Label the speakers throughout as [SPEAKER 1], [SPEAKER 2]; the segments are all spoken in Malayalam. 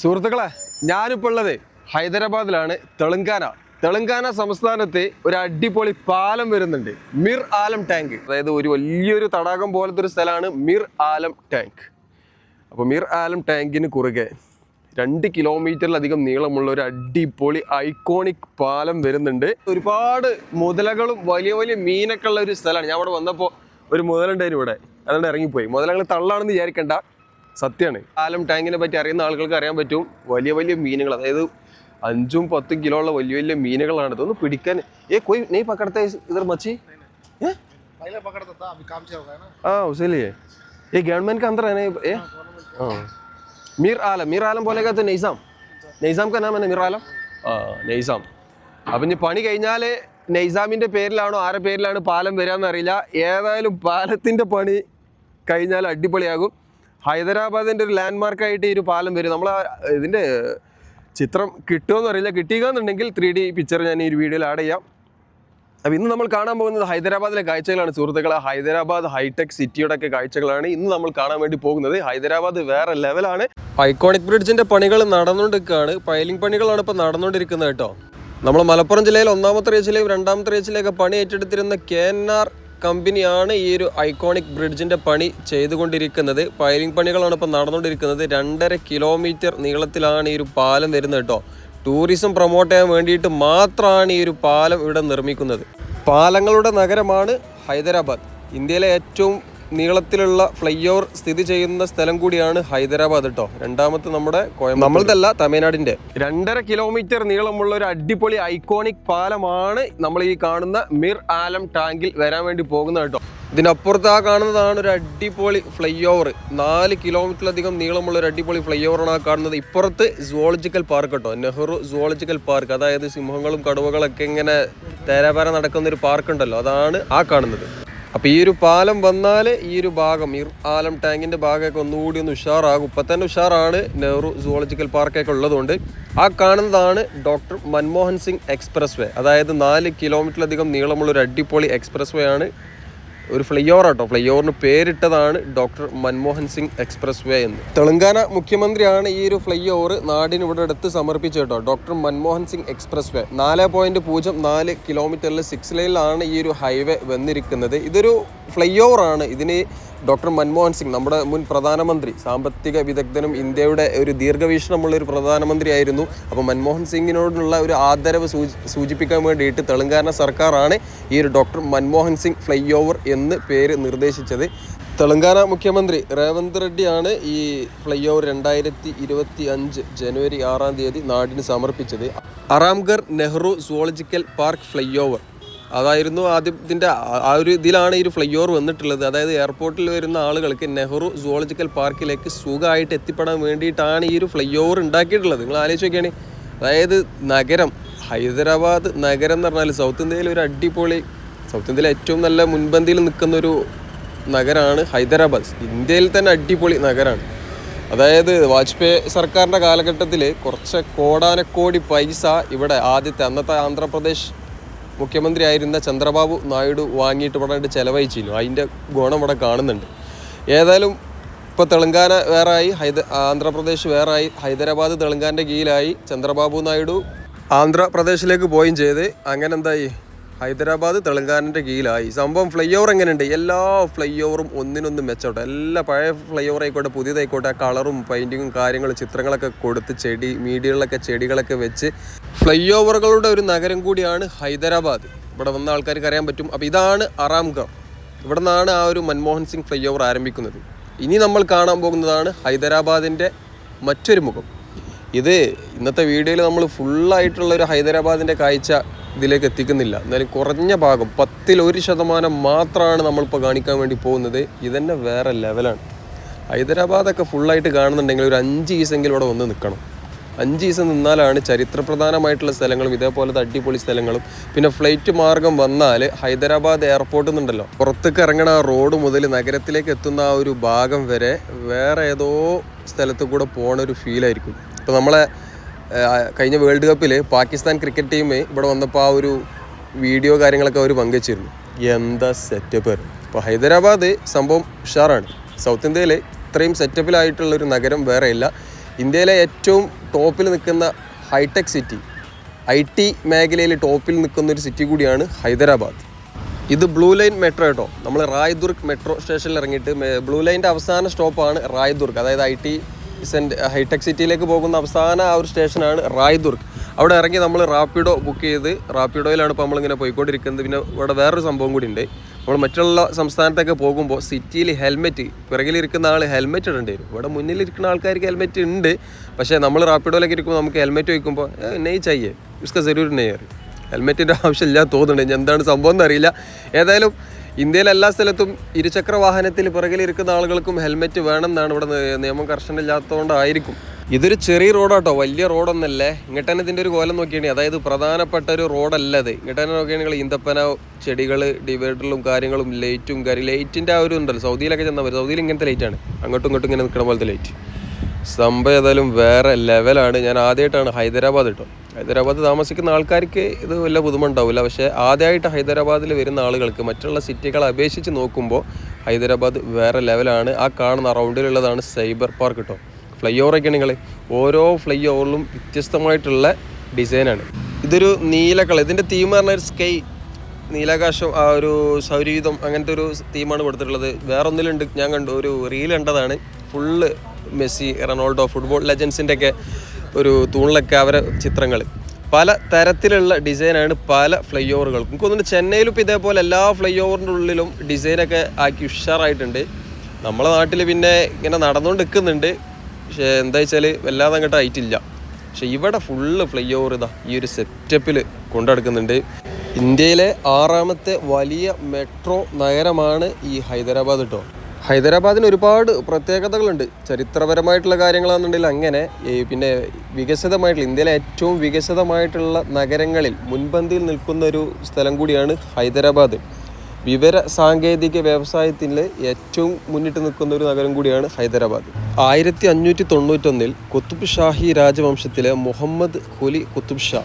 [SPEAKER 1] സുഹൃത്തുക്കളെ ഞാനിപ്പോൾ ഉള്ളത് ഹൈദരാബാദിലാണ് തെലങ്കാന. തെലങ്കാന സംസ്ഥാനത്തെ ഒരു അടിപൊളി പാലം വരുന്നുണ്ട്. മിർ ആലം ടാങ്ക്. അതായത് ഒരു വലിയൊരു തടാകം പോലത്തെ ഒരു സ്ഥലമാണ് മിർ ആലം ടാങ്ക്. അപ്പോൾ മിർ ആലം ടാങ്കിന് കുറുകെ രണ്ട് കിലോമീറ്ററിലധികം നീളമുള്ള ഒരു അടിപൊളി ഐക്കോണിക് പാലം വരുന്നുണ്ട്. ഒരുപാട് മുതലകളും വലിയ വലിയ മീനൊക്കെ ഉള്ള ഒരു സ്ഥലമാണ്. ഞാൻ അവിടെ വന്നപ്പോൾ ഒരു മുതലുണ്ടായിരുന്നു ഇവിടെ. അതുകൊണ്ട് ഇറങ്ങിപ്പോയി. മുതലകൾ തള്ളാണെന്ന് വിചാരിക്കണ്ട. സത്യമാണ് ആലം ടാങ്കിനെ പറ്റി അറിയുന്ന ആളുകൾക്ക് അറിയാൻ പറ്റും വലിയ വലിയ മീനുകൾ അതായത് അഞ്ചും പത്തും കിലോ ഉള്ള വലിയ വലിയ മീനുകളാണ് ഇതൊന്ന് പിടിക്കാൻ ഏ കൊയ് നെയ് പക്കടത്തെ ഇതർ മച്ചി ഏ
[SPEAKER 2] पहले पकड़ता था अभी काम चल रहा है ना
[SPEAKER 1] हाँ उसीलिए ये गवर्नमेंट का अंदर है ना ये ये? हाँ मीर आलम मीर आलम बोलेगा तो नईसाम നൈസാം का नाम है ना मीर आलम ആ നൈസാം അപ്പം ഇനി പണി കഴിഞ്ഞാൽ നൈസാമിൻ്റെ പേരിലാണോ ആരുടെ പേരിലാണ് പാലം വരാമെന്ന് അറിയില്ല ഏതായാലും പാലത്തിൻ്റെ പണി കഴിഞ്ഞാൽ അടിപൊളിയാകും ഹൈദരാബാദിന്റെ ഒരു ലാൻഡ് മാർക്കായിട്ട് ഈ ഒരു പാലം വരും. നമ്മൾ ഇതിന്റെ ചിത്രം കിട്ടുമോ അറിയില്ല. കിട്ടിയെന്നുണ്ടെങ്കിൽ ത്രീ ഡി പിക്ചർ ഞാൻ ഈ ഒരു വീഡിയോയിൽ ആഡ് ചെയ്യാം. അപ്പോൾ ഇന്ന് നമ്മൾ കാണാൻ പോകുന്നത് ഹൈദരാബാദിലെ കാഴ്ചകളാണ്. സുഹൃത്തുക്കളെ ഹൈദരാബാദ് ഹൈടെക് സിറ്റിയുടെ ഒക്കെ കാഴ്ചകളാണ് ഇന്ന് നമ്മൾ കാണാൻ വേണ്ടി പോകുന്നത്. ഹൈദരാബാദ് വേറെ ലെവലാണ് ഐക്കോണിക് ബ്രിഡ്ജിന്റെ പണികൾ നടന്നുകൊണ്ടിരിക്കുകയാണ്. പൈലിംഗ് പണികളാണ് ഇപ്പോൾ നടന്നുകൊണ്ടിരിക്കുന്നത് കേട്ടോ. നമ്മൾ മലപ്പുറം ജില്ലയിൽ ഒന്നാമത്തെ റേച്ചിലേക്കും രണ്ടാമത്തെ റേച്ചിലേക്ക് പണി ഏറ്റെടുത്തിരുന്ന കെ എൻ ആർ കമ്പനിയാണ് ഈ ഒരു ഐക്കോണിക് ബ്രിഡ്ജിന്റെ പണി ചെയ്തുകൊണ്ടിരിക്കുന്നത്. പൈലിംഗ് പണികളാണ് ഇപ്പോൾ നടന്നുകൊണ്ടിരിക്കുന്നത്. രണ്ടര കിലോമീറ്റർ നീളത്തിലാണ് ഈ ഒരു പാലം വരുന്നത് കേട്ടോ. ടൂറിസം പ്രൊമോട്ട് ചെയ്യാൻ വേണ്ടിയിട്ട് മാത്രമാണ് ഈ ഒരു പാലം ഇവിടെ നിർമ്മിക്കുന്നത്. പാലങ്ങളുടെ നഗരമാണ് ഹൈദരാബാദ്. ഇന്ത്യയിലെ ഏറ്റവും നീളത്തിലുള്ള ഫ്ലൈ ഓവർ സ്ഥിതി ചെയ്യുന്ന സ്ഥലം കൂടിയാണ് ഹൈദരാബാദ് കേട്ടോ രണ്ടാമത്തെ നമ്മുടെ കോയമ്പത്തൂർ. നമ്മളതല്ല തമിഴ്നാടിന്റെ രണ്ടര കിലോമീറ്റർ നീളമുള്ള ഒരു അടിപൊളി ഐക്കോണിക് പാലമാണ് നമ്മൾ ഈ കാണുന്ന മിർ ആലം ടാങ്കിൽ വരാൻ വേണ്ടി പോകുന്നത് കേട്ടോ ഇതിനപ്പുറത്ത് ആ കാണുന്നതാണ് ഒരു അടിപൊളി ഫ്ലൈ ഓവർ നാല് കിലോമീറ്ററിലധികം നീളമുള്ള ഒരു അടിപൊളി ഫ്ലൈ ഓവറാണ് ആ കാണുന്നത്. ഇപ്പുറത്ത് സുവോളജിക്കൽ പാർക്ക് കേട്ടോ നെഹ്റു സുവോളജിക്കൽ പാർക്ക്. അതായത് സിംഹങ്ങളും കടുവകളൊക്കെ ഇങ്ങനെ തേരാപാര നടക്കുന്ന ഒരു പാർക്ക് ഉണ്ടല്ലോ അതാണ് ആ കാണുന്നത്. അപ്പോൾ ഈ ഒരു പാലം വന്നാൽ ഈ ഒരു ഭാഗം ഈ ആലം ടാങ്കിന്റെ ഭാഗമൊക്കെ ഒന്നുകൂടി ഒന്ന് ഉഷാറാകും. ഇപ്പം തന്നെ ഉഷാറാണ് നെഹ്റു സുവോളജിക്കൽ പാർക്കൊക്കെ ഉള്ളതുകൊണ്ട്. ആ കാണുന്നതാണ് doctor Manmohan Singh expressway അതായത് നാല് കിലോമീറ്ററിലധികം നീളമുള്ള ഒരു അടിപൊളി എക്സ്പ്രസ് വേ ആണ് ഒരു ഫ്ലൈ ഓവർ ആട്ടോ. ഫ്ലൈ ഓവറിന് പേരിട്ടതാണ് doctor Manmohan Singh expressway എന്ന്. തെലങ്കാന മുഖ്യമന്ത്രിയാണ് ഈ ഒരു ഫ്ലൈ ഓവർ നാടിന് ഇവിടെ അടുത്ത് സമർപ്പിച്ചത് കേട്ടോ. Doctor Manmohan Singh expressway നാല് പോയിന്റ് പൂജ്യം നാല് കിലോമീറ്ററിൽ സിക്സ് ലൈനിലാണ് ഈ ഒരു ഹൈവേ വന്നിരിക്കുന്നത്. ഇതൊരു ഫ്ലൈ ആണ് ഇതിന് ഡോക്ടർ മൻമോഹൻ സിംഗ് നമ്മുടെ മുൻ പ്രധാനമന്ത്രി സാമ്പത്തിക വിദഗ്ധനും ഇന്ത്യയുടെ ഒരു ദീർഘവീക്ഷണമുള്ള ഒരു പ്രധാനമന്ത്രിയായിരുന്നു അപ്പോൾ മൻമോഹൻ സിംഗിനോടുള്ള ഒരു ആദരവ് സൂചി സൂചിപ്പിക്കാൻ വേണ്ടിയിട്ട് തെലങ്കാന സർക്കാരാണ് ഈ ഒരു doctor Manmohan Singh flyover എന്ന് പേര് നിർദ്ദേശിച്ചത്. തെലങ്കാന മുഖ്യമന്ത്രി റേവന്ത് റെഡ്ഡിയാണ് ഈ ഫ്ലൈ ഓവർ രണ്ടായിരത്തി ഇരുപത്തി അഞ്ച് ജനുവരി ആറാം തീയതി നാടിന് സമർപ്പിച്ചത്. Aramghar Nehru zoological park flyover. അതായിരുന്നു ആദ്യം ഇതിന്റെ ആ- ഒരു ഇതിലാണ് ഈ ഒരു ഫ്ലൈ ഓവർ വന്നിട്ടുള്ളത്. അതായത് എയർപോർട്ടിൽ വരുന്ന ആളുകൾക്ക് നെഹ്റു സുവോളജിക്കൽ പാർക്കിലേക്ക് സുഖമായിട്ട് എത്തിപ്പെടാൻ വേണ്ടിയിട്ടാണ് ഈ ഒരു ഫ്ലൈ ഓവർ ഉണ്ടാക്കിയിട്ടുള്ളത്. നിങ്ങൾ ആലോചിച്ച് നോക്കിയാണ്. അതായത് നഗരം ഹൈദരാബാദ് നഗരം എന്ന് പറഞ്ഞാൽ സൗത്ത് ഇന്ത്യയിലെ ഒരു അടിപൊളി സൗത്ത് ഇന്ത്യയിലെ ഏറ്റവും നല്ല മുൻപന്തിയിൽ നിൽക്കുന്ന ഒരു നഗരമാണ് ഹൈദരാബാദ്. ഇന്ത്യയിൽ തന്നെ അടിപൊളി നഗരമാണ് അതായത് വാജ്പേയി സർക്കാരിന്റെ കാലഘട്ടത്തിൽ കുറച്ച് കോടാനക്കോടി പൈസ ഇവിടെ ആദ്യത്തെ അന്നത്തെ ആന്ധ്രാപ്രദേശ് മുഖ്യമന്ത്രി ആയിരുന്ന ചന്ദ്രബാബു നായിഡു വാങ്ങിയിട്ട് ഇവിടെ ചെലവഴിച്ചിരുന്നു. അതിന്റെ ഗുണം ഇവിടെ കാണുന്നുണ്ട്. ഏതായാലും ഇപ്പോൾ തെലങ്കാന വേറായി ഹൈദ ആന്ധ്രാപ്രദേശ് വേറായി ഹൈദരാബാദ് തെലങ്കാന്റെ കീഴിലായി ചന്ദ്രബാബു നായിഡു ആന്ധ്രാപ്രദേശിലേക്ക് പോയും ചെയ്ത്. അങ്ങനെ എന്തായി? ഹൈദരാബാദ് തെലങ്കാനന്റെ കീഴിലായി. സംഭവം ഫ്ലൈ ഓവർ എങ്ങനെയുണ്ട്? എല്ലാ ഫ്ലൈ ഓവറും ഒന്നിനൊന്നും മെച്ചോട്ടെ. എല്ലാ പഴയ ഫ്ലൈ ഓവർ ആയിക്കോട്ടെ പുതിയതായിക്കോട്ടെ കളറും പെയിന്റിങ്ങും കാര്യങ്ങളും ചിത്രങ്ങളൊക്കെ കൊടുത്ത് ചെടി മീഡിയകളിലൊക്കെ ചെടികളൊക്കെ വെച്ച് ഫ്ലൈ ഓവറുകളുടെ ഒരു നഗരം കൂടിയാണ് ഹൈദരാബാദ്. ഇവിടെ വന്ന ആൾക്കാർക്ക് അറിയാൻ പറ്റും. അപ്പോൾ ഇതാണ് ആറാംഗർ ഇവിടെ നിന്നാണ് ആ ഒരു മൻമോഹൻ സിംഗ് ഫ്ലൈ ഓവർ ആരംഭിക്കുന്നത്. ഇനി നമ്മൾ കാണാൻ പോകുന്നതാണ് ഹൈദരാബാദിന്റെ മറ്റൊരു മുഖം. ഇത് ഇന്നത്തെ വീഡിയോയിൽ നമ്മൾ ഫുള്ളായിട്ടുള്ള ഒരു ഹൈദരാബാദിന്റെ കാഴ്ച ഇതിലേക്ക് എത്തിക്കുന്നില്ല. എന്നാലും കുറഞ്ഞ ഭാഗം പത്തിൽ ഒരു ശതമാനം മാത്രമാണ് നമ്മളിപ്പോൾ കാണിക്കാൻ വേണ്ടി പോകുന്നത്. ഇതന്നെ വേറെ ലെവലാണ് ഹൈദരാബാദൊക്കെ ഫുള്ളായിട്ട് കാണുന്നുണ്ടെങ്കിൽ ഒരു അഞ്ച് ദിവസമെങ്കിലും ഇവിടെ വന്ന് നിൽക്കണം. അഞ്ച് ദിവസം നിന്നാലാണ് ചരിത്രപ്രധാനമായിട്ടുള്ള സ്ഥലങ്ങളും ഇതേപോലത്തെ അടിപൊളി സ്ഥലങ്ങളും. പിന്നെ ഫ്ലൈറ്റ് മാർഗം വന്നാൽ ഹൈദരാബാദ് എയർപോർട്ടിൽ നിന്നുണ്ടല്ലോ പുറത്തേക്ക് ഇറങ്ങണ റോഡ് മുതൽ നഗരത്തിലേക്ക് എത്തുന്ന ആ ഒരു ഭാഗം വരെ വേറെ ഏതോ സ്ഥലത്ത് കൂടെ പോണ ഒരു ഫീലായിരിക്കും ഇപ്പോൾ നമ്മളെ കഴിഞ്ഞ വേൾഡ് കപ്പിൽ പാകിസ്ഥാൻ ക്രിക്കറ്റ് ടീം ഇവിടെ വന്നപ്പോൾ ആ ഒരു വീഡിയോ കാര്യങ്ങളൊക്കെ അവർ പങ്കുവച്ചിരുന്നു. എന്താ സെറ്റപ്പ് ഇപ്പോൾ ഹൈദരാബാദ് സംഭവം ഉഷാറാണ്. സൗത്ത് ഇന്ത്യയിൽ ഇത്രയും സെറ്റപ്പിലായിട്ടുള്ളൊരു നഗരം വേറെ ഇല്ല. ഇന്ത്യയിലെ ഏറ്റവും ടോപ്പിൽ നിൽക്കുന്ന ഹൈടെക് സിറ്റി ഐ ടി മേഖലയിൽ ടോപ്പിൽ നിൽക്കുന്ന ഒരു സിറ്റി കൂടിയാണ് ഹൈദരാബാദ്. ഇത് ബ്ലൂ ലൈൻ മെട്രോ കേട്ടോ. നമ്മൾ റായ്ദുർഗ് മെട്രോ സ്റ്റേഷനിൽ ഇറങ്ങിയിട്ട് ബ്ലൂ ലൈന്റെ അവസാന സ്റ്റോപ്പാണ് റായ്ദുർഗ്. അതായത് ഐ ടി സെന്റ് ഹൈടെക് സിറ്റിയിലേക്ക് പോകുന്ന അവസാന ആ ഒരു സ്റ്റേഷനാണ് റായ്ദുർഗ്. അവിടെ ഇറങ്ങി നമ്മൾ റാപ്പിഡോ ബുക്ക് ചെയ്ത് റാപ്പിഡോയിലാണ് ഇപ്പോൾ നമ്മളിങ്ങനെ പോയിക്കൊണ്ടിരിക്കുന്നത്. പിന്നെ ഇവിടെ വേറൊരു സംഭവം കൂടി ഉണ്ട് നമ്മൾ മറ്റുള്ള സംസ്ഥാനത്തൊക്കെ പോകുമ്പോൾ സിറ്റിയിൽ ഹെൽമെറ്റ് പിറകിലിരിക്കുന്ന ആൾ ഹെൽമെറ്റ് ഇടേണ്ടി വരും. ഇവിടെ മുന്നിലിരിക്കുന്ന ആൾക്കാർക്ക് ഹെൽമെറ്റ് ഉണ്ട്. പക്ഷേ നമ്മൾ റാപ്പിഡോയിലേക്ക് ഇരിക്കുമ്പോൾ നമുക്ക് ഹെൽമെറ്റ് വയ്ക്കുമ്പോൾ നെയ് ചെയ്യേ ഇസ്ക സെരൂർ നെയ്യർ ഹെൽമെറ്റിന്റെ ആവശ്യമില്ല തോന്നുന്നുണ്ട്. എന്താണ് സംഭവം എന്നറിയില്ല ഏതായാലും ഇന്ത്യയിലെ എല്ലാ സ്ഥലത്തും ഇരുചക്ര വാഹനത്തിൽ പിറകിലിരിക്കുന്ന ആളുകൾക്കും ഹെൽമെറ്റ് വേണം എന്നാണ് ഇവിടെ നിയമം കർശനമില്ലാത്തതുകൊണ്ടായിരിക്കും. ഇതൊരു ചെറിയ റോഡാട്ടോ വലിയ റോഡൊന്നല്ലേ. ഇങ്ങോട്ട് തന്നെ ഇതിന്റെ ഒരു കോലം നോക്കിയാണെങ്കിൽ അതായത് പ്രധാനപ്പെട്ട ഒരു റോഡല്ല അത് ഇങ്ങോട്ട് നോക്കിയാണെങ്കിൽ ഈന്തപ്പന ചെടികൾ ഡിവൈഡറിലും കാര്യങ്ങളും ലൈറ്റും കാര്യം ലൈറ്റിന്റെ ആ ഒരു ഉണ്ടല്ലോ സൗദിയിലൊക്കെ ചെന്നാൽ മതി. സൗദിയിൽ ഇങ്ങനത്തെ ലൈറ്റാണ് അങ്ങോട്ടും ഇങ്ങോട്ടും ഇങ്ങനെ നിൽക്കുന്ന പോലത്തെ ലൈറ്റ്. സംഭവം ഏതായാലും വേറെ ലെവലാണ്. ഞാൻ ആദ്യമായിട്ടാണ് ഹൈദരാബാദ് കേട്ടോ. ഹൈദരാബാദ് താമസിക്കുന്ന ആൾക്കാർക്ക് ഇത് വല്ല പുതുമ പക്ഷേ ആദ്യമായിട്ട് ഹൈദരാബാദിൽ വരുന്ന ആളുകൾക്ക് മറ്റുള്ള സിറ്റികളെ അപേക്ഷിച്ച് നോക്കുമ്പോൾ ഹൈദരാബാദ് വേറെ ലെവലാണ്. ആ കാണുന്ന റൗണ്ടിലുള്ളതാണ് സൈബർ പാർക്ക് കേട്ടോ. ഫ്ലൈ ഓവറൊക്കെ നിങ്ങൾ ഓരോ ഫ്ലൈ ഓവറിലും വ്യത്യസ്തമായിട്ടുള്ള ഡിസൈനാണ്. ഇതൊരു നീല കളർ ഇതിന്റെ തീം പറഞ്ഞ ഒരു സ്കൈ നീലാകാശം ആ ഒരു സൗരയുധം അങ്ങനത്തെ ഒരു തീമാണ് കൊടുത്തിട്ടുള്ളത്. വേറെ ഒന്നിലുണ്ട് ഞാൻ കണ്ടു ഒരു റീൽ കണ്ടതാണ്. ഫുള്ള് മെസ്സി റൊണാൾഡോ ഫുട്ബോൾ ലെജൻസിന്റെ ഒക്കെ ഒരു തൂണിലൊക്കെ അവരെ ചിത്രങ്ങൾ പല തരത്തിലുള്ള ഡിസൈനാണ് പല ഫ്ലൈ ഓവറുകൾക്കും എനിക്ക് തോന്നുന്നു ചെന്നൈയിലും ഇപ്പോൾ ഇതേപോലെ എല്ലാ ഫ്ലൈ ഓവറിന്റെ ഉള്ളിലും ഡിസൈനൊക്കെ ആക്കി ഉഷാറായിട്ടുണ്ട്. നമ്മളെ നാട്ടിൽ പിന്നെ ഇങ്ങനെ നടന്നുകൊണ്ട് നിൽക്കുന്നുണ്ട്. പക്ഷേ എന്താ വെച്ചാൽ വല്ലാതെ അങ്ങോട്ട് ആയിട്ടില്ല. പക്ഷെ ഇവിടെ ഫുള്ള് ഫ്ലൈ ഓവർ ഇതാ ഈ ഒരു സെറ്റപ്പിൽ കൊണ്ടെടുക്കുന്നുണ്ട്. ഇന്ത്യയിലെ ആറാമത്തെ വലിയ മെട്രോ നഗരമാണ് ഈ ഹൈദരാബാദ് കേട്ടോ ഹൈദരാബാദിന് ഒരുപാട് പ്രത്യേകതകളുണ്ട്. ചരിത്രപരമായിട്ടുള്ള കാര്യങ്ങളാണെന്നുണ്ടെങ്കിൽ അങ്ങനെ പിന്നെ വികസിതമായിട്ടുള്ള ഇന്ത്യയിലെ ഏറ്റവും വികസിതമായിട്ടുള്ള നഗരങ്ങളിൽ മുൻപന്തിയിൽ നിൽക്കുന്ന ഒരു സ്ഥലം കൂടിയാണ് ഹൈദരാബാദ്. വിവര സാങ്കേതിക വ്യവസായത്തിൽ ഏറ്റവും മുന്നിട്ട് നിൽക്കുന്ന ഒരു നഗരം കൂടിയാണ് ഹൈദരാബാദ്. ആയിരത്തി അഞ്ഞൂറ്റി തൊണ്ണൂറ്റൊന്നിൽ കുത്തുബ് ഷാഹി രാജവംശത്തിലെ മുഹമ്മദ് കുലി കുത്തുബ് ഷാ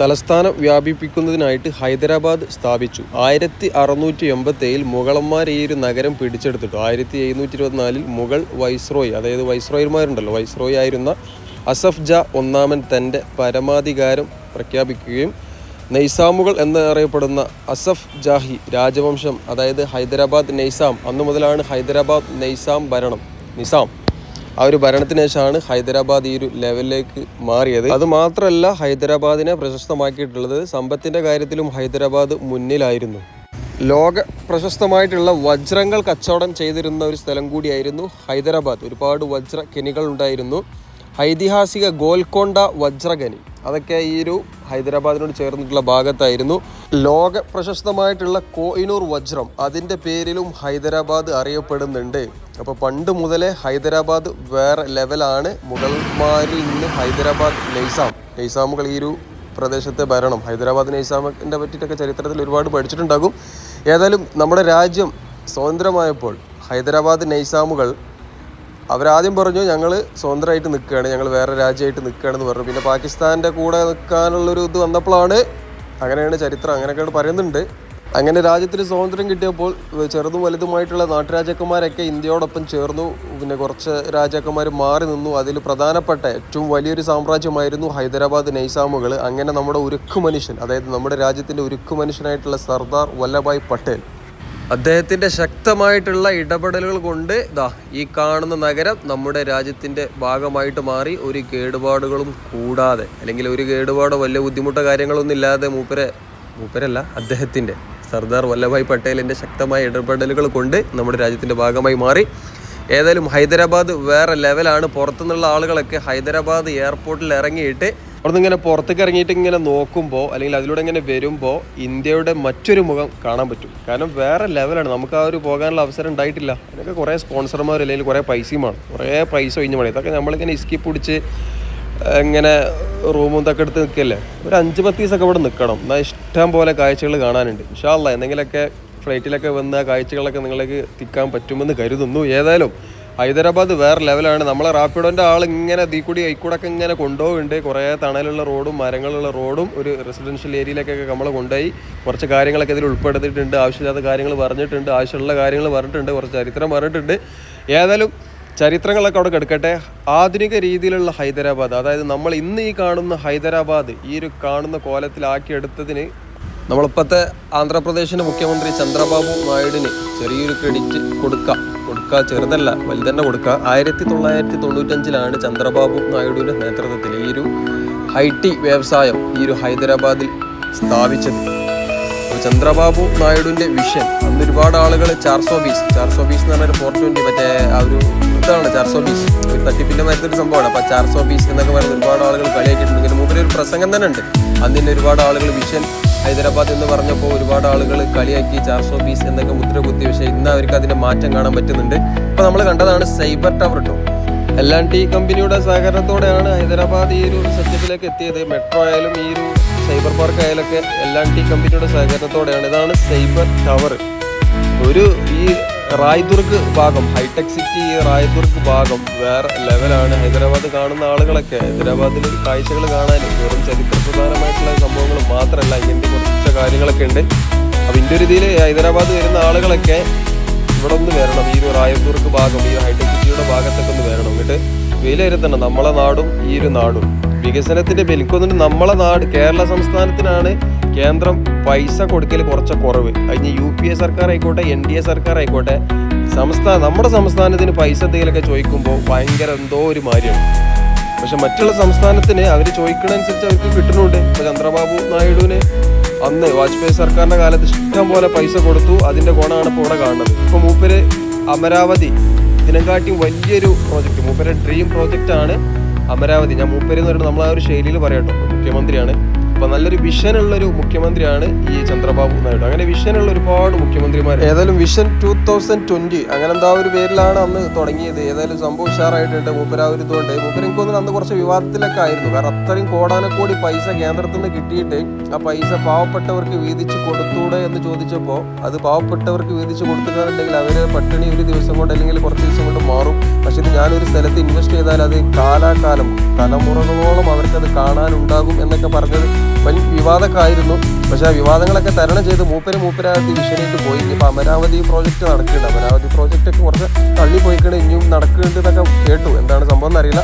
[SPEAKER 1] തലസ്ഥാനം വ്യാപിപ്പിക്കുന്നതിനായിട്ട് ഹൈദരാബാദ് സ്ഥാപിച്ചു. ആയിരത്തി അറുന്നൂറ്റി എൺപത്തേഴിൽ മുഗളന്മാർ ഈ ഒരു നഗരം പിടിച്ചെടുത്തിട്ടു. ആയിരത്തി എഴുന്നൂറ്റി ഇരുപത്തിനാലിൽ മുഗൾ വൈസ്രോയ് അതായത് വൈസ്രോയിമാരുണ്ടല്ലോ വൈസ്രോയ് ആയിരുന്ന അസഫ് ജ ഒന്നാമൻ തന്റെ പരമാധികാരം പ്രഖ്യാപിക്കുകയും നൈസാമുകൾ എന്നറിയപ്പെടുന്ന അസഫ് ജാഹി രാജവംശം അതായത് ഹൈദരാബാദ് നൈസാം അന്നു മുതലാണ് ഹൈദരാബാദ് നൈസാം ഭരണം നിസാം. ആ ഒരു ഭരണത്തിന് ശേഷമാണ് ഹൈദരാബാദ് ഈ ഒരു ലെവലിലേക്ക് മാറിയത്. അത് മാത്രമല്ല ഹൈദരാബാദിനെ പ്രശസ്തമാക്കിയിട്ടുള്ളത് സമ്പത്തിന്റെ കാര്യത്തിലും ഹൈദരാബാദ് മുന്നിലായിരുന്നു. ലോക പ്രശസ്തമായിട്ടുള്ള വജ്രങ്ങൾ കച്ചവടം ചെയ്തിരുന്ന ഒരു സ്ഥലം കൂടിയായിരുന്നു ഹൈദരാബാദ്. ഒരുപാട് വജ്ര കെനികൾ ഉണ്ടായിരുന്നു. ഐതിഹാസിക ഗോൽക്കൊണ്ട വജ്രഖനി അതൊക്കെ ഈ ഒരു ഹൈദരാബാദിനോട് ചേർന്നിട്ടുള്ള ഭാഗത്തായിരുന്നു. ലോക പ്രശസ്തമായിട്ടുള്ള കോയിനൂർ വജ്രം അതിന്റെ പേരിലും ഹൈദരാബാദ് അറിയപ്പെടുന്നുണ്ട്. അപ്പോൾ പണ്ട് മുതലേ ഹൈദരാബാദ് വേറെ ലെവലാണ്. മുഗൾമാരിൽ നിന്ന് ഹൈദരാബാദ് നൈസാം നൈസാമുകൾ ഈ ഒരു പ്രദേശത്തെ ഭരണം. ഹൈദരാബാദ് നൈസാമിന്റെ പറ്റിയിട്ടൊക്കെ ചരിത്രത്തിൽ ഒരുപാട് പഠിച്ചിട്ടുണ്ടാകും. ഏതായാലും നമ്മുടെ രാജ്യം സ്വതന്ത്രമായപ്പോൾ ഹൈദരാബാദ് നൈസാമുകൾ അവരാദ്യം പറഞ്ഞു ഞങ്ങൾ സ്വതന്ത്രമായിട്ട് നിൽക്കുകയാണ് ഞങ്ങൾ വേറെ രാജ്യമായിട്ട് നിൽക്കുകയാണെന്ന് പറഞ്ഞു. പിന്നെ പാകിസ്ഥാന്റെ കൂടെ നിൽക്കാനുള്ളൊരു ഇത് വന്നപ്പോഴാണ് അങ്ങനെയാണ് ചരിത്രം അങ്ങനെയൊക്കെയാണ് പറയുന്നുണ്ട്. അങ്ങനെ രാജ്യത്തിന് സ്വാതന്ത്ര്യം കിട്ടിയപ്പോൾ ചെറുതും വലുതുമായിട്ടുള്ള നാട്ടുരാജാക്കന്മാരൊക്കെ ഇന്ത്യയോടൊപ്പം ചേർന്നു. പിന്നെ കുറച്ച് രാജാക്കന്മാർ മാറി നിന്നു. അതിൽ പ്രധാനപ്പെട്ട ഏറ്റവും വലിയൊരു സാമ്രാജ്യമായിരുന്നു ഹൈദരാബാദ് നൈസാമുകൾ അങ്ങനെ നമ്മുടെ ഉരുക്കു മനുഷ്യൻ അതായത് നമ്മുടെ രാജ്യത്തിന്റെ ഉരുക്കു മനുഷ്യനായിട്ടുള്ള സർദാർ വല്ലഭായ് പട്ടേൽ. അദ്ദേഹത്തിന്റെ ശക്തമായിട്ടുള്ള ഇടപെടലുകൾ കൊണ്ട് ഇതാ ഈ കാണുന്ന നഗരം നമ്മുടെ രാജ്യത്തിന്റെ ഭാഗമായിട്ട് മാറി ഒരു കേടുപാടുകളും കൂടാതെ അല്ലെങ്കിൽ ഒരു കേടുപാടോ വലിയ ബുദ്ധിമുട്ടോ കാര്യങ്ങളൊന്നും ഇല്ലാതെ മൂപ്പരെ മൂപ്പരല്ല അദ്ദേഹത്തിന്റെ സർദാർ വല്ലഭായ് പട്ടേലിന്റെ ശക്തമായ ഇടപെടലുകൾ കൊണ്ട് നമ്മുടെ രാജ്യത്തിന്റെ ഭാഗമായി മാറി. ഏതായാലും ഹൈദരാബാദ് വേറെ ലെവലാണ് പുറത്തുനിന്നുള്ള ആളുകളൊക്കെ ഹൈദരാബാദ് എയർപോർട്ടിൽ ഇറങ്ങിയിട്ട് അവിടുന്ന് ഇങ്ങനെ പുറത്തേക്ക് ഇറങ്ങിയിട്ട് ഇങ്ങനെ നോക്കുമ്പോൾ അല്ലെങ്കിൽ അതിലൂടെ ഇങ്ങനെ വരുമ്പോൾ ഇന്ത്യയുടെ മറ്റൊരു മുഖം കാണാൻ പറ്റും. കാരണം വേറെ ലെവലാണ് നമുക്ക് ആ ഒരു പോകാനുള്ള അവസരം ഉണ്ടായിട്ടില്ല. അതിനൊക്കെ കുറേ സ്പോൺസർമാർ അല്ലെങ്കിൽ കുറേ പൈസയുമാണ് കുറേ പൈസ ഒഴിഞ്ഞു പണി ഇതൊക്കെ നമ്മളിങ്ങനെ ഇസ്കി പിടിച്ച് ഇങ്ങനെ റൂമും ഇതൊക്കെ എടുത്ത് നിൽക്കല്ലേ? ഒരു അഞ്ച് പത്ത് ദിവസമൊക്കെ ഇവിടെ നിൽക്കണം. എന്നാൽ ഇഷ്ടം പോലെ കാഴ്ചകൾ കാണാനുണ്ട്. ഇൻഷാല്ല എന്തെങ്കിലുമൊക്കെ ഫ്ലൈറ്റിലൊക്കെ വന്ന കാഴ്ചകളൊക്കെ നിങ്ങളേക്ക് തിക്കാൻ പറ്റുമെന്ന് കരുതുന്നു. ഏതായാലും ഹൈദരാബാദ് വേറെ ലെവലാണ്. നമ്മളെ റാപ്പിഡോന്റെ ആൾ ഇങ്ങനെ ദീ കൂടി ഐക്കൂടൊക്കെ ഇങ്ങനെ കൊണ്ടുപോകുന്നുണ്ട് കുറേ തണലുള്ള റോഡും മരങ്ങളുള്ള റോഡും ഒരു റെസിഡൻഷ്യൽ ഏരിയയിലേക്കൊക്കെ നമ്മൾ കൊണ്ടുപോയി. കുറച്ച് കാര്യങ്ങളൊക്കെ ഇതിൽ ഉൾപ്പെടുത്തിയിട്ടുണ്ട്. ആവശ്യമില്ലാത്ത കാര്യങ്ങൾ പറഞ്ഞിട്ടുണ്ട്. ആവശ്യമുള്ള കാര്യങ്ങൾ പറഞ്ഞിട്ടുണ്ട്. കുറച്ച് ചരിത്രം പറഞ്ഞിട്ടുണ്ട്. ഏതായാലും ചരിത്രങ്ങളൊക്കെ അവിടെ കിടക്കട്ടെ. ആധുനിക രീതിയിലുള്ള ഹൈദരാബാദ് അതായത് നമ്മൾ ഇന്ന് ഈ കാണുന്ന ഹൈദരാബാദ് ഈ ഒരു കാണുന്ന കോലത്തിലാക്കിയെടുത്തതിന് നമ്മളിപ്പോഴത്തെ ആന്ധ്രാപ്രദേശിന്റെ മുഖ്യമന്ത്രി ചന്ദ്രബാബു നായിഡുവിന് ചെറിയൊരു ക്രെഡിറ്റ് കൊടുക്കാം. കൊടുക്കുക ചെറുതല്ല വലുതന്നെ കൊടുക്കുക ആയിരത്തി തൊള്ളായിരത്തി തൊണ്ണൂറ്റഞ്ചിലാണ് ചന്ദ്രബാബു നായിഡുവിന്റെ നേതൃത്വത്തിൽ ഈ ഒരു ഐ ടി വ്യവസായം ഈ ഒരു ഹൈദരാബാദിൽ സ്ഥാപിച്ചത്. ചന്ദ്രബാബു നായിഡുവിന്റെ വിഷൻ അന്ന് ഒരുപാട് ആളുകൾ ചാർസോ ബീസ് ചാർസോ ബീസ് എന്ന് പറഞ്ഞൊരു ഫോർ ട്വന്റി മറ്റേ ആ ഒരു ഇതാണ് ചാർസോ ബീസ് ഒരു തട്ടിപ്പിന്റെ മരത്തൊരു സംഭവമാണ്. അപ്പോൾ ചാർസോ ബീസ് എന്നൊക്കെ പറയുന്ന ഒരുപാട് ആളുകൾ കളിയാക്കിയിട്ടുണ്ട്. മുമ്പിൽ ഒരു പ്രസംഗം തന്നെ ഉണ്ട്. അന്നിന്റെ ഒരുപാട് ആളുകൾ വിഷൻ ഹൈദരാബാദ് എന്ന് പറഞ്ഞപ്പോൾ ഒരുപാട് ആളുകൾ കളിയാക്കി ചാർസോ ബീസ് എന്നൊക്കെ മുദ്ര കുത്തി. പക്ഷേ ഇന്ന് അവർക്ക് അതിന്റെ മാറ്റം കാണാൻ പറ്റുന്നുണ്ട്. ഇപ്പോൾ നമ്മൾ കണ്ടതാണ് സൈബർ ടവർ കേട്ടോ എല്ലാം ടി കമ്പനിയുടെ സഹകരണത്തോടെയാണ് ഹൈദരാബാദ് ഈ ഒരു സെറ്റപ്പിലേക്ക് എത്തിയത്. മെട്രോ ആയാലും ഈ ഒരു സൈബർ പാർക്ക് ആയാലൊക്കെ എല്ലാം ടി കമ്പനിയുടെ സഹകരണത്തോടെയാണ്. ഇതാണ് സൈബർ ടവർ. ഒരു ഈ റായ്ദുർഗ് ഭാഗം ഹൈടെക് സിറ്റി റായ്ദുർഗ് ഭാഗം വേറെ ലെവലാണ്. ഹൈദരാബാദ് കാണുന്ന ആളുകളൊക്കെ ഹൈദരാബാദിൽ കാഴ്ചകൾ കാണാൻ വെറും ചരിത്ര പ്രധാനമായിട്ടുള്ള സംഭവങ്ങൾ മാത്രമല്ല ഇങ്ങനത്തെ കുറച്ച് കാര്യങ്ങളൊക്കെ ഉണ്ട്. അപ്പോൾ ഇതിന്റെ ഒരു ഇതിൽ ഹൈദരാബാദ് വരുന്ന ആളുകളൊക്കെ ഇവിടെ ഒന്ന് വരണം. ഈ ഒരു റായത്തൂർക്ക് ഭാഗം ഈ ഹൈടെക് സിറ്റിയുടെ ഭാഗത്തൊക്കെ ഒന്ന് വരണം. എന്നിട്ട് വിലയിരുത്തണം. നമ്മളെ നാടും ഈ ഒരു നാടും. വികസനത്തിന്റെ ബിൽ നമ്മളെ നാട് കേരള സംസ്ഥാനത്തിനാണ് കേന്ദ്രം പൈസ കൊടുക്കൽ കുറച്ച് കുറവ്. അതിന് യു പി എ സർക്കാർ ആയിക്കോട്ടെ എൻ ഡി എ സർക്കാർ ആയിക്കോട്ടെ സംസ്ഥാന നമ്മുടെ സംസ്ഥാനത്തിന് പൈസ എന്തെങ്കിലുമൊക്കെ ചോദിക്കുമ്പോൾ ഭയങ്കര എന്തോ ഒരു മാര്യമാണ് പക്ഷെ മറ്റുള്ള സംസ്ഥാനത്തിന് അവർ ചോദിക്കണനുസരിച്ച് അവർക്ക് കിട്ടുന്നുണ്ട്. ഇപ്പോൾ ചന്ദ്രബാബു നായിഡുവിന് അന്ന് വാജ്പേയി സർക്കാരിന്റെ കാലത്ത് ഇഷ്ടം പോലെ പൈസ കൊടുത്തു. അതിന്റെ ഗുണമാണ് ഇപ്പോൾ ഇവിടെ കാണുന്നത്. ഇപ്പോൾ മൂപ്പര് അമരാവതി ഇതിനെക്കാട്ടിയും വലിയൊരു പ്രോജക്റ്റ്. മൂപ്പരെ ഡ്രീം പ്രോജക്റ്റാണ് അമരാവതി. ഞാൻ മൂപ്പേരെന്ന് പറയുന്നത് നമ്മൾ ആ ഒരു ശൈലിയിൽ പറയട്ടോ. മുഖ്യമന്ത്രിയാണ്. അപ്പോൾ നല്ലൊരു വിഷനുള്ളൊരു മുഖ്യമന്ത്രിയാണ് ഈ ചന്ദ്രബാബു നായിഡു. അങ്ങനെ വിഷനുള്ള ഒരുപാട് മുഖ്യമന്ത്രിമാർ ഏതായാലും വിഷൻ ടൂ തൗസൻഡ് ട്വന്റി അങ്ങനെ എന്താ ഒരു പേരിലാണ് അന്ന് തുടങ്ങിയത്. ഏതായാലും സംഭവം ഉഷാറായിട്ടുണ്ട്. മൂപ്പര ആ ഒരു ഇതുകൊണ്ട്. അന്ന് കുറച്ച് വിവാദത്തിലൊക്കെ ആയിരുന്നു. കാരണം അത്രയും കോടാനക്കോടി പൈസ കേന്ദ്രത്തിൽ നിന്ന് കിട്ടിയിട്ട് ആ പൈസ പാവപ്പെട്ടവർക്ക് വീതിച്ച് കൊടുത്തൂടെ എന്ന് ചോദിച്ചപ്പോൾ അത് പാവപ്പെട്ടവർക്ക് വീതിച്ച് കൊടുത്തിട്ടുണ്ടെങ്കിൽ അവർ പട്ടിണി ഒരു ദിവസം കൊണ്ട് അല്ലെങ്കിൽ കുറച്ച് ദിവസം കൊണ്ട് മാറും. പക്ഷേ ഇത് ഞാനൊരു സ്ഥലത്ത് ഇൻവെസ്റ്റ് ചെയ്താൽ അത് കാലാകാലം തലമുറകളോളം അവർക്കത് കാണാനുണ്ടാകും എന്നൊക്കെ പറഞ്ഞത് വൻ വിവാദമൊക്കെ ആയിരുന്നു പക്ഷേ ആ വിവാദങ്ങളൊക്കെ തരണം ചെയ്ത് മൂപ്പര് മൂപ്പരാകത്ത് വിഷനിട്ട് പോയി. ഇപ്പം അമരാവതി പ്രോജക്റ്റ് നടക്കുന്നുണ്ട്. അമരാവതി പ്രോജക്റ്റൊക്കെ കുറച്ച് തള്ളി പോയിക്കണ ഇനിയും നടക്കുന്നുണ്ട് എന്നൊക്കെ കേട്ടു. എന്താണ് സംഭവം എന്നറിയില്ല.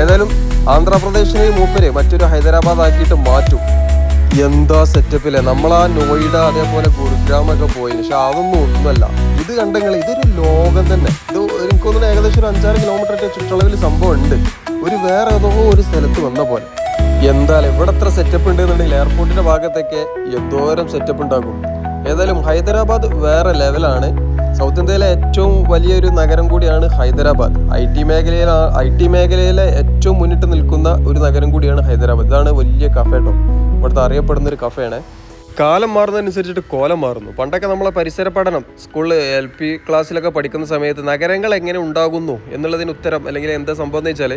[SPEAKER 1] ഏതായാലും ആന്ധ്രാപ്രദേശിനെ മൂപ്പര് മറ്റൊരു ഹൈദരാബാദ് ആക്കിയിട്ട് മാറ്റും. എന്താ സെറ്റപ്പില്ലേ നമ്മളാ നോയിഡ അതേപോലെ ഗുരുഗ്രാമൊക്കെ പോയി. പക്ഷെ അതൊന്നും ഒന്നുമല്ല. കണ്ടെങ്കിൽ ഇതൊരു ലോകം തന്നെ. ഇത് എനിക്ക് തോന്നുന്നു ഏകദേശം ഒരു അഞ്ചാറ് കിലോമീറ്റർ ചുറ്റളവിൽ സംഭവം ഉണ്ട് ഒരു വേറെ ഏതോ ഒരു സ്ഥലത്ത് വന്ന പോലെ. എന്തായാലും ഇവിടെ എത്ര സെറ്റപ്പ് ഉണ്ട് എന്നുണ്ടെങ്കിൽ എയർപോർട്ടിന്റെ ഭാഗത്തൊക്കെ എന്തോരം സെറ്റപ്പ് ഉണ്ടാകും. ഏതായാലും ഹൈദരാബാദ് വേറെ ലെവലാണ് സൗത്ത് ഇന്ത്യയിലെ ഏറ്റവും വലിയൊരു നഗരം കൂടിയാണ് ഹൈദരാബാദ്. ഐ ടി മേഖലയിൽ ഐ ടി മേഖലയിലെ ഏറ്റവും മുന്നിട്ട് നിൽക്കുന്ന ഒരു നഗരം കൂടിയാണ് ഹൈദരാബാദ്. ഇതാണ് വലിയ കഫേ കേട്ടോ ഇവിടുത്തെ അറിയപ്പെടുന്ന ഒരു കഫേയാണ് കാലം മാറുന്നതനുസരിച്ചിട്ട് കോലം മാറുന്നു. പണ്ടൊക്കെ നമ്മളെ പരിസര പഠനം സ്കൂളിൽ എൽ പി ക്ലാസ്സിലൊക്കെ പഠിക്കുന്ന സമയത്ത് നഗരങ്ങൾ എങ്ങനെ ഉണ്ടാകുന്നു എന്നുള്ളതിന് ഉത്തരം അല്ലെങ്കിൽ എന്താ സംഭവം എന്ന് വെച്ചാൽ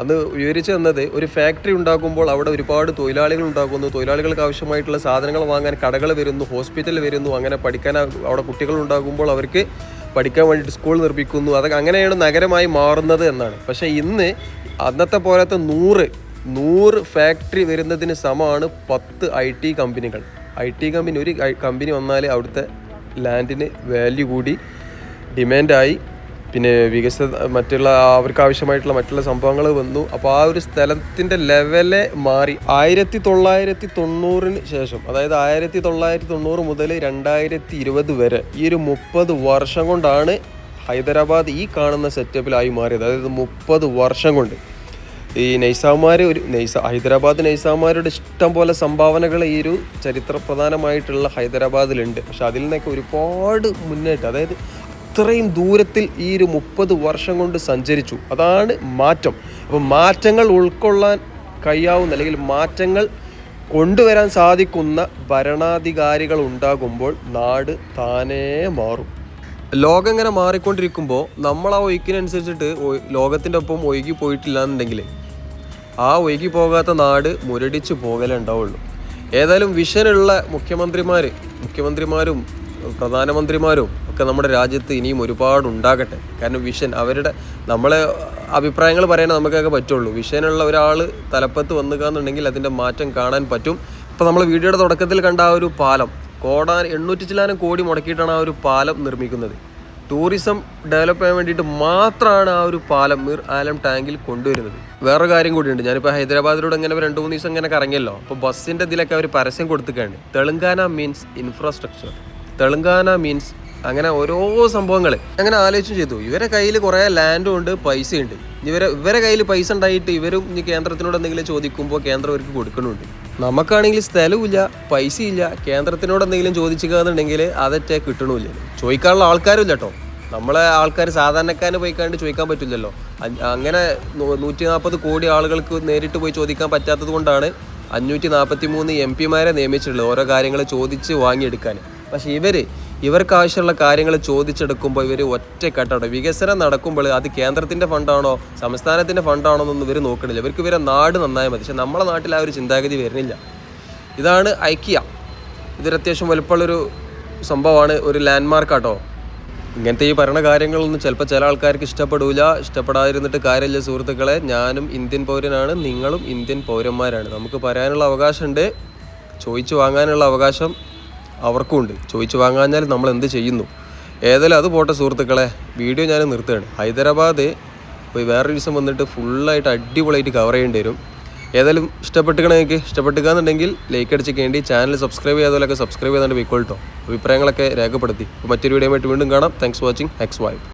[SPEAKER 1] അന്ന് വിവരിച്ചു തന്നത് ഒരു ഫാക്ടറി ഉണ്ടാക്കുമ്പോൾ അവിടെ ഒരുപാട് തൊഴിലാളികൾ ഉണ്ടാകുന്നു. തൊഴിലാളികൾക്ക് ആവശ്യമായിട്ടുള്ള സാധനങ്ങൾ വാങ്ങാൻ കടകൾ വരുന്നു ഹോസ്പിറ്റൽ വരുന്നു അങ്ങനെ പഠിക്കാൻ അവിടെ കുട്ടികൾ ഉണ്ടാകുമ്പോൾ അവർക്ക് പഠിക്കാൻ വേണ്ടിയിട്ട് സ്കൂൾ നിർമ്മിക്കുന്നു. അതൊക്കെ അങ്ങനെയാണ് നഗരമായി മാറുന്നത് എന്നാണ്. പക്ഷേ ഇന്ന് അന്നത്തെ പോലത്തെ നൂറ് നൂറ് ഫാക്ടറി വരുന്നതിന് സമമാണ് പത്ത് ഐ ടി കമ്പനികൾ ഐ ടി കമ്പനി ഒരു കമ്പനി വന്നാൽ അവിടുത്തെ ലാൻഡിന് വാല്യൂ കൂടി ഡിമാൻഡായി പിന്നെ വികസിത മറ്റുള്ള അവർക്ക് ആവശ്യമായിട്ടുള്ള മറ്റുള്ള സംഭവങ്ങൾ വന്നു. അപ്പോൾ ആ ഒരു സ്ഥലത്തിന്റെ ലെവലെ മാറി. ആയിരത്തി തൊള്ളായിരത്തി തൊണ്ണൂറിന് ശേഷം അതായത് ആയിരത്തി തൊള്ളായിരത്തി തൊണ്ണൂറ് മുതൽ രണ്ടായിരത്തി ഇരുപത് വരെ ഈ ഒരു മുപ്പത് വർഷം കൊണ്ടാണ് ഹൈദരാബാദ് ഈ കാണുന്ന സെറ്റപ്പിലായി മാറിയത്. അതായത് മുപ്പത് വർഷം കൊണ്ട്. ഈ നൈസാമാർ ഒരു നൈസ ഹൈദരാബാദ് നൈസാമാരുടെ ഇഷ്ടം പോലെ സംഭാവനകൾ ഈ ഒരു ചരിത്ര പ്രധാനമായിട്ടുള്ള ഹൈദരാബാദിലുണ്ട്. പക്ഷെ അതിൽ നിന്നൊക്കെ ഒരുപാട് മുന്നേറ്റം അതായത് അത്രയും ദൂരത്തിൽ ഈ ഒരു മുപ്പത് വർഷം കൊണ്ട് സഞ്ചരിച്ചു. അതാണ് മാറ്റം. അപ്പോൾ മാറ്റങ്ങൾ ഉൾക്കൊള്ളാൻ കഴിയാവുന്ന അല്ലെങ്കിൽ മാറ്റങ്ങൾ കൊണ്ടുവരാൻ സാധിക്കുന്ന ഭരണാധികാരികൾ ഉണ്ടാകുമ്പോൾ നാട് താനേ മാറും. ലോകം ഇങ്ങനെ മാറിക്കൊണ്ടിരിക്കുമ്പോൾ നമ്മൾ ആ ഒഴുക്കിനനുസരിച്ചിട്ട് ലോകത്തിന്റെ ഒപ്പം ഒഴുകി പോയിട്ടില്ല എന്നുണ്ടെങ്കിൽ ആ ഒഴുകി പോകാത്ത നാട് മുരടിച്ച് പോകലേ ഉണ്ടാവുള്ളൂ ഏതായാലും വിഷനുള്ള മുഖ്യമന്ത്രിമാർ മുഖ്യമന്ത്രിമാരും പ്രധാനമന്ത്രിമാരും ഒക്കെ നമ്മുടെ രാജ്യത്ത് ഇനിയും ഒരുപാട് ഉണ്ടാകട്ടെ. കാരണം വിഷൻ അവരുടെ നമ്മളെ അഭിപ്രായങ്ങൾ പറയാൻ നമുക്കൊക്കെ പറ്റുള്ളൂ. വിഷനുള്ള ഒരാൾ തലപ്പത്ത് വന്നുകയെന്നുണ്ടെങ്കിൽ അതിന്റെ മാറ്റം കാണാൻ പറ്റും. ഇപ്പോൾ നമ്മൾ വീഡിയോയുടെ തുടക്കത്തിൽ കണ്ട ആ ഒരു പാലം കോടാൻ എണ്ണൂറ്റി ചിലാനും കോടി മുടക്കിയിട്ടാണ് ആ ഒരു പാലം നിർമ്മിക്കുന്നത്. ടൂറിസം ഡെവലപ്പ് ചെയ്യാൻ വേണ്ടിയിട്ട് മാത്രമാണ് ആ ഒരു പാലം മീർ ആലം ടാങ്കിൽ കൊണ്ടുവരുന്നത്. വേറെ കാര്യം കൂടിയുണ്ട്. ഞാനിപ്പോൾ ഹൈദരാബാദിലൂടെ ഇങ്ങനെ രണ്ട് മൂന്ന് ദിവസം ഇങ്ങനെ കറങ്ങിയല്ലോ. അപ്പോൾ ബസ്സിന്റെ ഇതിലൊക്കെ അവർ പരസ്യം കൊടുത്തിട്ടുണ്ട് Telangana means infrastructure Telangana means അങ്ങനെ ഓരോ സംഭവങ്ങൾ അങ്ങനെ ആലോചിച്ചും ചെയ്തു. ഇവരെ കയ്യിൽ കുറേ ലാൻഡും ഉണ്ട് പൈസയുണ്ട് ഇവരെ ഇവരെ കയ്യിൽ പൈസ ഉണ്ടായിട്ട് ഇവരും കേന്ദ്രത്തിനോട് എന്തെങ്കിലും ചോദിക്കുമ്പോൾ കേന്ദ്രം അവർക്ക് കൊടുക്കുന്നുണ്ട്. നമുക്കാണെങ്കിൽ സ്ഥലമില്ല പൈസയില്ല കേന്ദ്രത്തിനോട് എന്തെങ്കിലും ചോദിച്ചിരിക്കുകയെന്നുണ്ടെങ്കിൽ അതൊറ്റേ കിട്ടണമില്ല ചോദിക്കാനുള്ള ആൾക്കാരും കേട്ടോ. നമ്മളെ ആൾക്കാർ സാധാരണക്കാരന് പോയിക്കാണ്ട് ചോദിക്കാൻ പറ്റില്ലല്ലോ. അങ്ങനെ നൂറ്റി നാൽപ്പത് കോടി ആളുകൾക്ക് നേരിട്ട് പോയി ചോദിക്കാൻ പറ്റാത്തത് കൊണ്ടാണ് അഞ്ഞൂറ്റി നാൽപ്പത്തി മൂന്ന് എം പിമാരെ നിയമിച്ചിട്ടുള്ളത് ഓരോ കാര്യങ്ങൾ ചോദിച്ച് വാങ്ങിയെടുക്കാൻ. പക്ഷേ ഇവർ ഇവർക്ക് ആവശ്യമുള്ള കാര്യങ്ങൾ ചോദിച്ചെടുക്കുമ്പോൾ ഇവർ ഒറ്റക്കെട്ടാണ്. വികസനം നടക്കുമ്പോൾ അത് കേന്ദ്രത്തിന്റെ ഫണ്ടാണോ സംസ്ഥാനത്തിന്റെ ഫണ്ടാണോ എന്നൊന്നും ഇവർ നോക്കണില്ല. ഇവർക്ക് ഇവരെ നാട് നന്നായാൽ മതി. പക്ഷേ നമ്മളെ നാട്ടിൽ ആ ഒരു ചിന്താഗതി വരുന്നില്ല. ഇതാണ് ഐക്യ. ഇതൊരു അത്യാവശ്യം വലുപ്പമുള്ളൊരു സംഭവമാണ് ഒരു ലാൻഡ് മാർക്കാട്ടോ ഇങ്ങനത്തെ ഈ ഭരണ കാര്യങ്ങളൊന്നും ചിലപ്പോൾ ചില ആൾക്കാർക്ക് ഇഷ്ടപ്പെടില്ല ഇഷ്ടപ്പെടാതിരുന്നിട്ട് കാര്യമില്ല സുഹൃത്തുക്കളെ. ഞാനും ഇന്ത്യൻ പൗരനാണ്. നിങ്ങളും ഇന്ത്യൻ പൗരന്മാരാണ്. നമുക്ക് പറയാനുള്ള അവകാശമുണ്ട്. ചോദിച്ചു വാങ്ങാനുള്ള അവകാശം അവർക്കും ഉണ്ട് ചോദിച്ചു വാങ്ങാഞ്ഞാൽ നമ്മൾ എന്ത് ചെയ്യുന്നു? ഏതായാലും അത് പോട്ടെ സുഹൃത്തുക്കളെ. വീഡിയോ ഞാൻ നിർത്തുകയാണ്. ഹൈദരാബാദ് പോയി വേറൊരു ദിവസം വന്നിട്ട് ഫുള്ളായിട്ട് അടിപൊളിയായിട്ട് കവർ ചെയ്യേണ്ടി വരും. ഏതായാലും ഇഷ്ടപ്പെട്ടുകണ നിങ്ങൾക്ക്. ഇഷ്ടപ്പെട്ടുകയെന്നുണ്ടെങ്കിൽ ലൈക്ക് അടിച്ച് കേണ്ടി ചാനൽ സബ്സ്ക്രൈബ് ചെയ്യാതുപോലൊക്കെ സബ്സ്ക്രൈബ് ചെയ്താണ്ട് പോയിക്കോട്ടോ അഭിപ്രായങ്ങളൊക്കെ രേഖപ്പെടുത്തി. മറ്റൊരു വീഡിയോ വീണ്ടും കാണാം. Thanks watching X Y